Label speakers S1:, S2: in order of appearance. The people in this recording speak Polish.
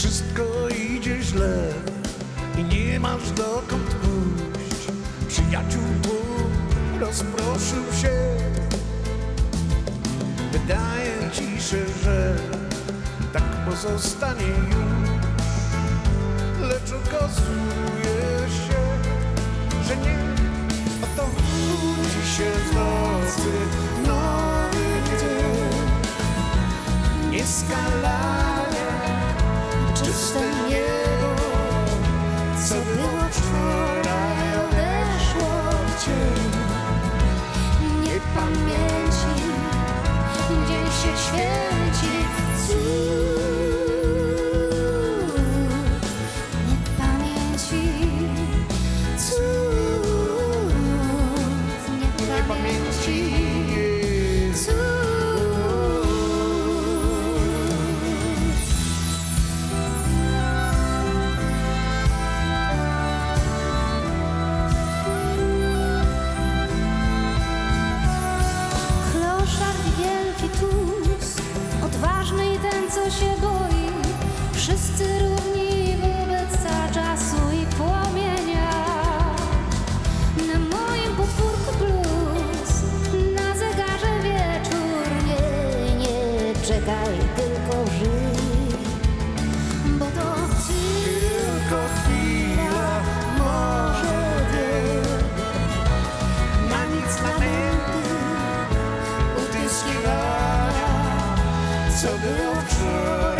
S1: wszystko idzie źle i nie masz dokąd pójść. Przyjaciół Bóg rozproszył się. Wydaje ci się, że tak pozostanie już, lecz okazuje się, że nie. Oto budzi się w nocy nowy dzień. Nieskalanie,
S2: odważny i so good.